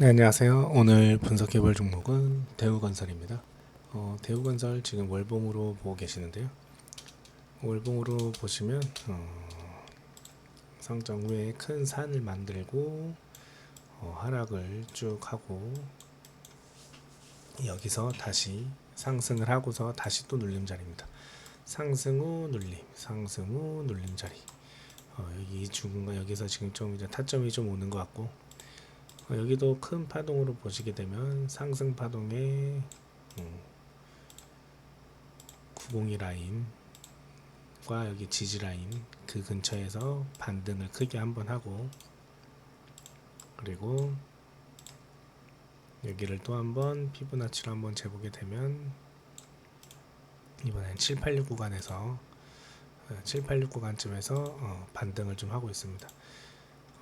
네, 안녕하세요. 오늘 분석해볼 종목은 대우건설입니다. 어, 대우건설 지금 월봉으로 보고 계시는데요. 월봉으로 보시면 어, 상장 후에 큰 산을 만들고 어, 하락을 쭉 하고 여기서 다시 상승을 하고서 다시 또 눌림자리입니다. 상승 후 눌림, 상승 후 눌림자리. 어, 여기 중간 여기서 지금 좀 이제 타점이 좀 오는 것 같고 어, 여기도 큰 파동으로 보시게 되면 상승 파동의 음, 902 라인과 여기 지지 라인 그 근처에서 반등을 크게 한번 하고 그리고 여기를 또 한번 피부나치로 한번 재보게 되면 이번엔 786 구간에서 786 구간쯤에서 어, 반등을 좀 하고 있습니다.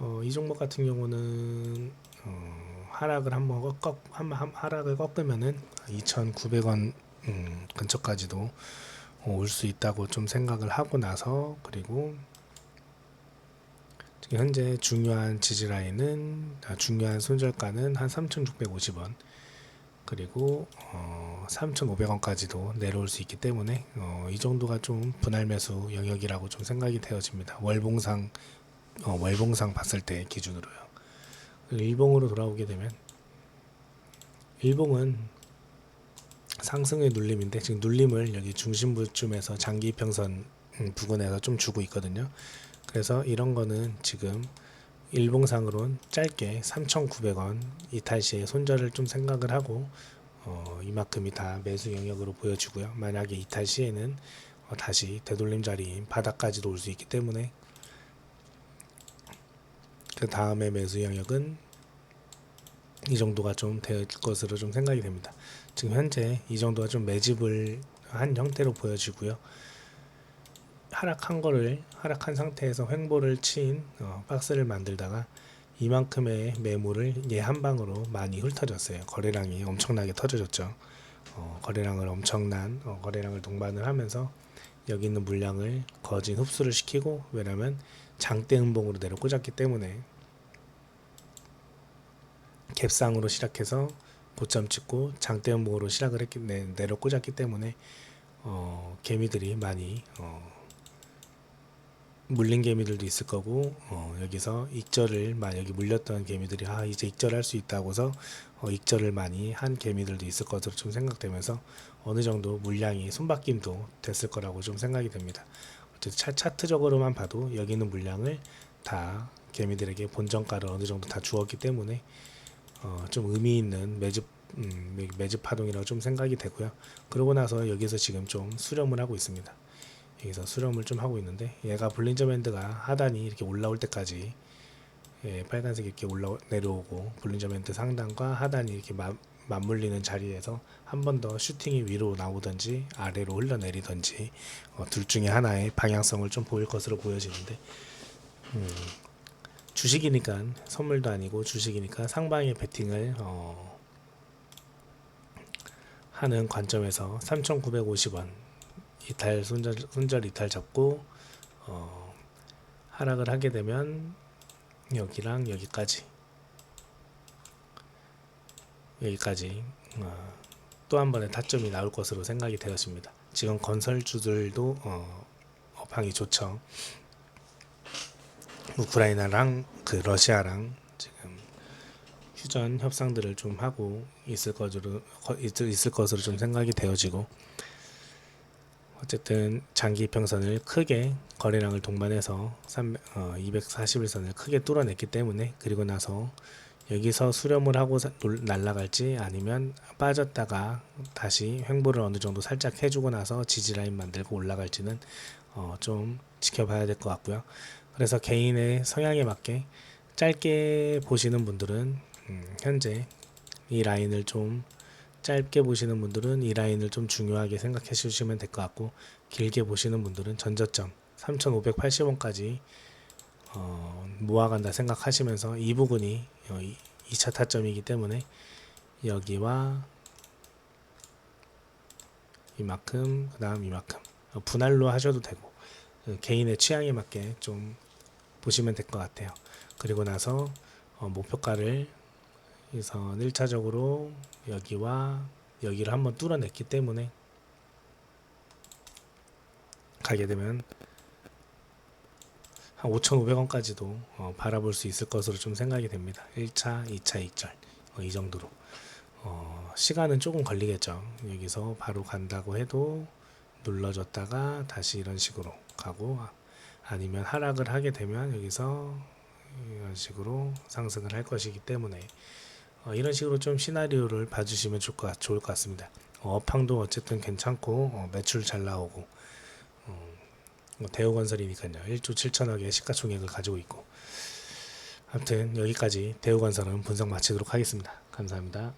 어, 이 종목 같은 경우는 어, 하락을 한번 꺾, 꺾 한, 한, 하락을 꺾으면은 2,900원 음, 근처까지도 어, 올수 있다고 좀 생각을 하고 나서 그리고 지금 현재 중요한 지지 라인은 아, 중요한 손절가는 한 3,650원 그리고 어, 3,500원까지도 내려올 수 있기 때문에 어, 이 정도가 좀 분할 매수 영역이라고 좀 생각이 되어집니다. 월봉상 어, 월봉상 봤을 때 기준으로요. 일봉으로 돌아오게 되면 일봉은 상승의 눌림인데 지금 눌림을 여기 중심부쯤에서 장기 평선 음, 부근에서 좀 주고 있거든요. 그래서 이런 거는 지금 일봉상으론 짧게 3,900원 이탈 시에 손절을 좀 생각을 하고 어, 이만큼이 다 매수 영역으로 보여지고요. 만약에 이탈 시에는 어, 다시 되돌림 자리인 바닥까지도 올 수 있기 때문에 그 다음에 매수 영역은 이 정도가 좀 될 것으로 좀 생각이 됩니다. 지금 현재 이 정도가 좀 매집을 한 형태로 보여지고요. 하락한 거를 하락한 상태에서 횡보를 친 어, 박스를 만들다가 이만큼의 매물을 얘 한 방으로 많이 훑어졌어요. 거래량이 엄청나게 터져졌죠. 어, 거래량을 엄청난 어, 거래량을 동반을 하면서 여기 있는 물량을 거진 흡수를 시키고 왜냐면 장대 음봉으로 내려 꽂았기 때문에 갭상으로 시작해서 고점 찍고 장대 음봉으로 시작을 했기 내, 내려 꽂았기 때문에 어, 개미들이 많이 어, 물린 개미들도 있을 거고 어, 여기서 익절을 만 여기 물렸던 개미들이 아 이제 익절할 수 있다고서 어, 익절을 많이 한 개미들도 있을 것으로 좀 생각되면서 어느 정도 물량이 손바뀜도 됐을 거라고 좀 생각이 됩니다. 어쨌든 차, 차트적으로만 봐도 여기 있는 물량을 다 개미들에게 본정가를 어느 정도 다 주었기 때문에 어, 좀 의미 있는 매집 음, 매집 파동이라고 좀 생각이 되고요. 그러고 나서 여기서 지금 좀 수렴을 하고 있습니다. 여기서 수렴을 좀 하고 있는데 얘가 볼린저 밴드가 하단이 이렇게 올라올 때까지 예, 빨간색 이렇게 올라 내려오고 볼린저 밴드 상단과 하단이 이렇게 마, 맞물리는 자리에서 한 번 더 슈팅이 위로 나오든지 아래로 흘러내리든지 어, 둘 중에 하나의 방향성을 좀 보일 것으로 보여지는데 음, 주식이니까 선물도 아니고 주식이니까 상방의 베팅을 어, 하는 관점에서 3,950원 이탈 손절, 손절 이탈 잡고 어, 하락을 하게 되면 여기랑 여기까지 여기까지 어, 또 한 번의 타점이 나올 것으로 생각이 되었습니다. 지금 건설주들도 어, 업황이 좋죠. 우크라이나랑 그 러시아랑 지금 휴전 협상들을 좀 하고 있을 것으로 있을, 것으로 좀 생각이 되어지고 어쨌든 장기 평선을 크게 거래량을 동반해서 3, 어, 241선을 크게 뚫어냈기 때문에 그리고 나서 여기서 수렴을 하고 날아갈지 아니면 빠졌다가 다시 횡보를 어느 정도 살짝 해주고 나서 지지라인 만들고 올라갈지는 어, 좀 지켜봐야 될 것 같고요. 그래서 개인의 성향에 맞게 짧게 보시는 분들은 음, 현재 이 라인을 좀 짧게 보시는 분들은 이 라인을 좀 중요하게 생각해 주시면 될 것 같고 길게 보시는 분들은 전저점 3,580원까지 어, 모아간다 생각하시면서 이 부분이 어, 2차 타점이기 때문에 여기와 이만큼 그 다음 이만큼 어, 분할로 하셔도 되고 그 개인의 취향에 맞게 좀 보시면 될 것 같아요. 그리고 나서 어, 목표가를 이선 1차적으로 여기와 여기를 한번 뚫어냈기 때문에 가게 되면 한 5,500원까지도 어, 바라볼 수 있을 것으로 좀 생각이 됩니다. 1차, 2차 익절 어, 이 정도로 어, 시간은 조금 걸리겠죠. 여기서 바로 간다고 해도 눌러줬다가 다시 이런 식으로 가고 아- 아니면 하락을 하게 되면 여기서 이런 식으로 상승을 할 것이기 때문에 어, 이런 식으로 좀 시나리오를 봐주시면 좋을 것, 같- 좋을 것 같습니다. 어, 업황도 어쨌든 괜찮고 어, 매출 잘 나오고 어, 뭐 대우건설이니까요. 1조 7천억의 시가총액을 가지고 있고 아무튼 여기까지 대우건설은 분석 마치도록 하겠습니다. 감사합니다.